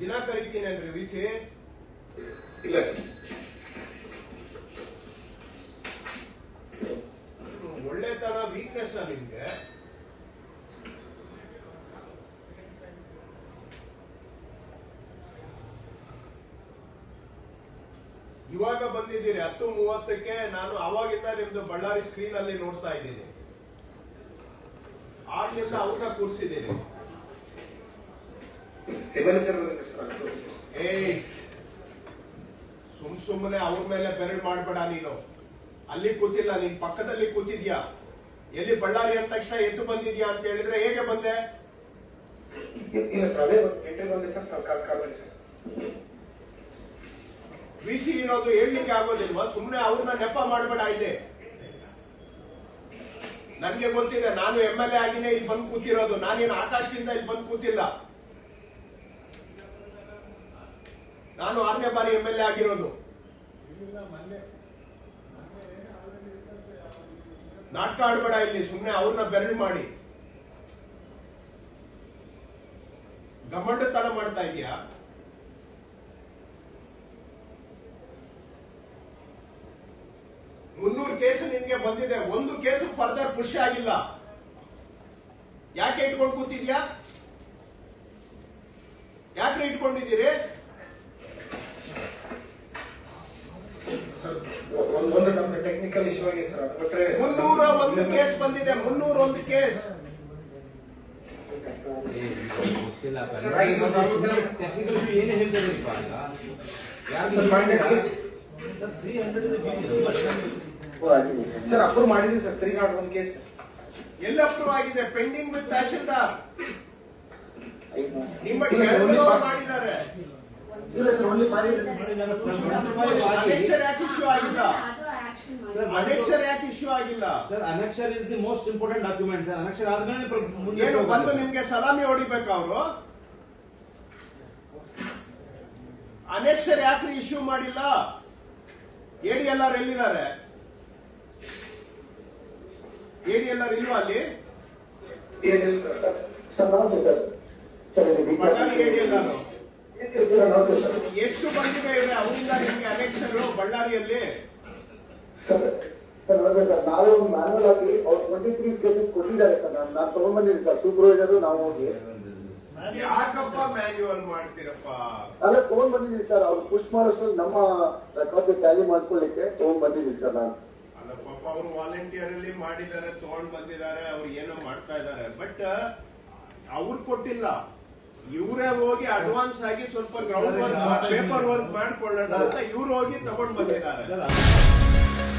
ದಿನ ಕರಿತೀನಿ ಅಂದ್ರೆ ವಿಸಿ ಒಳ್ಳೆ ತರ ಒಳ್ಳೆತನ ವೀಕ್ನೆಸ್ ನಿಮ್ಗೆ? ಇವಾಗ ಬಂದಿದ್ದೀರಿ ಹತ್ತು ಮೂವತ್ತಕ್ಕೆ ನಾನು ಅವಾಗಿಂದ ನಿಮ್ದು ಬಳ್ಳಾರಿ ಸ್ಕ್ರೀನ್ ಅಲ್ಲಿ ನೋಡ್ತಾ ಇದ್ದೀನಿ. ಆಗ್ಲಿಂದ ಅವ್ರನ್ನ ಕೂರ್ಸಿದ್ದೀನಿ. ಏಯ್ ಸುಮ್ ಸುಮ್ಮನೆ ಅವ್ರ ಮೇಲೆ ಬೆರಳು ಮಾಡ್ಬೇಡ ನೀನು. ಅಲ್ಲಿ ಕೂತಿಲ್ಲ ನೀನ್ ಪಕ್ಕದಲ್ಲಿ ಕೂತಿದ್ಯಾ? ಎಲ್ಲಿ ಬಳ್ಳಾರಿ ಅಂದ ತಕ್ಷಣ ಎದ್ದು ಬಂದಿದ್ಯಾ ಅಂತ ಹೇಳಿದ್ರೆ ಹೇಗೆ ಬಂದೆ? ಬಿಸಿ ಇರೋದು ಹೇಳಲಿಕ್ಕೆ ಆಗೋದಿಲ್ವಾ? ಸುಮ್ಮನೆ ಅವ್ರನ್ನ ನೆಪ ಮಾಡ್ಬೇಡ ಇದೆ ನನ್ಗೆ ಗೊತ್ತಿದೆ ನಾನು ಎಂ ಎಲ್ ಎ ಆಗಿನೇ ಇಲ್ಲಿ ಬಂದು ಕೂತಿರೋದು. ನಾನೇನು ಆಕಾಶದಿಂದ ಇಲ್ಲಿ ಬಂದು ಕೂತಿಲ್ಲ. ನಾನು ಆರನೇ ಬಾರಿ ಎಂ ಎಲ್ ಎ ಆಗಿರೋದು. ನಾಟಕ ಆಡ್ಬೇಡ ಇಲ್ಲಿ ಸುಮ್ಮನೆ ಅವ್ರನ್ನ ಬೆರಳು ಮಾಡಿ. ಗಮಂಡತನ ಮಾಡ್ತಾ ಇದ್ಯಾ ಮುನ್ನೂರು ಕೇಸು ನಿನ್ಗೆ ಬಂದಿದೆ ಒಂದು ಕೇಸು ಫರ್ದರ್ ಪುಷ್ ಆಗಿಲ್ಲ. ಯಾಕೆ ಇಟ್ಕೊಂಡು ಕೂತಿದ್ಯಾ? ಯಾಕ್ರೆ ಇಟ್ಕೊಂಡಿದ್ದೀರಿ? ಒಂದ್- ನಮ್ದು ಟೆಕ್ನಿಕಲ್ ಇಶ್ಯೂ ಆಗಿದೆ ಸರ್ ಅದು ಬಿಟ್ರೆ ಮುನ್ನೂರ ಒಂದು ಕೇಸ್ ಬಂದಿದೆ ಮುನ್ನೂರ ಒಂದು ಕೇಸ್ ಸರ್, ಟೆಕ್ನಿಕಲ್ ಇಶ್ಯೂ ಏನೇ ಸರ್, ಮಾಡಿ. Sir three hundred sir approve ಮಾಡಿದೀನಿ sir three not one case ಎಲ್ಲ ಅಪ್ರೂವ್ ಆಗಿದೆ ಪೆಂಡಿಂಗ್ ವಿತ್ ತಹಶೀಲ್ದಾರ್ ನಿಮ್ಮ part- ಮಾಡಿದ್ದಾರೆ ಇಲ್ಲ ಸರ್ ಓನ್ಲಿ ಅನೆಕ್ಷರ್ ಯಾಕೆ ಇಶ್ಯೂ ಆಗಿಲ್ಲ ಅನೆಕ್ಷರ್ ಯಾಕೆ ಇಶ್ಯೂ ಆಗಿಲ್ಲ? Sir annexure is the most important document sir. Annexure ಆದ್ಮೇಲೆ ಮುಂದೆ ಏನು. ಬಂದು ನಿಮ್ಗೆ ಸಲಾಮಿ ಹೊಡಿಬೇಕು ಅವರು? ಅನಕ್ಷರ ಯಾಕ್ರಿ ಇಶ್ಯೂ ಮಾಡಿಲ್ಲ? ಎಡಿ ಎಲ್ಲಾರು ಎಲ್ಲಿದ್ದಾರೆ? ಎಡಿ ಎಲ್ಲಾರು ಇಲ್ವಾ ಅಲ್ಲಿ? ಎಡಿ ಎಲ್ಲಾರು ಎಷ್ಟು ಬಂದಿದೆ ಅವರಿಂದ ನಿಮ್ಗೆ ಅನೆಕ್ಷರ್ ಬಳ್ಳಾರಿಯಲ್ಲಿ? ಸರ್ ಸರ್ ಸರ್ ನಾವೇ ಒಂದು ಮ್ಯಾನುವಲ್ ಆಗಿ ಅವ್ರು ಟ್ವೆಂಟಿ ತ್ರೀ ಕೇಸಸ್ ಕೊಟ್ಟಿದ್ದಾರೆ ಸರ್. ನಾನು ನಾನು ತಗೊಂಡ್ಬಂದಿದ್ದೀನಿ ಸರ್. ಸೂಪರ್ವೈಸರ್ ನಾವು ಹೋಗಿ. ಯಾಕಪ್ಪ ಮ್ಯಾನ್ಯುವಲ್ ಮಾಡ್ತೀರಪ್ಪ? ಅಲ್ಲ ತಗೊಂಡ್ ಬಂದಿದ್ದೀನಿ ಸರ್. ಅವ್ರು ಪುಷ್ ಮಾಡೋಷ್ಟು ನಮ್ಮ ರೆಕಾರ್ಡ್ಸ್ ಟ್ಯಾಲಿ ಮಾಡ್ಕೊಳ್ಳಿಕ್ಕೆ ತಗೊಂಡ್ ಬಂದಿದ್ದೀನಿ ಸರ್ ನಾನು. ಅಲ್ಲ ಪಾಪ ಅವರು ವಾಲಂಟಿಯರ್ ಅಲ್ಲಿ ಮಾಡಿದ್ದಾರೆ ತಗೊಂಡ್ ಬಂದಿದ್ದಾರೆ ಅವ್ರು ಏನೋ ಮಾಡ್ತಾ ಇದ್ದಾರೆ. ಬಟ್ ಅವ್ರು ಕೊಟ್ಟಿಲ್ಲ. ಇವರೇ ಹೋಗಿ ಅಡ್ವಾನ್ಸ್ ಆಗಿ ಸ್ವಲ್ಪ ಗ್ರೌಂಡ್ ವರ್ಕ್ ಪೇಪರ್ ವರ್ಕ್ ಮಾಡ್ಕೊಳ್ಳೋಣ ಅಂತ ಇವ್ರು ಹೋಗಿ ತಗೊಂಡ್ ಬಂದಿದ್ದಾರೆ ಸರ್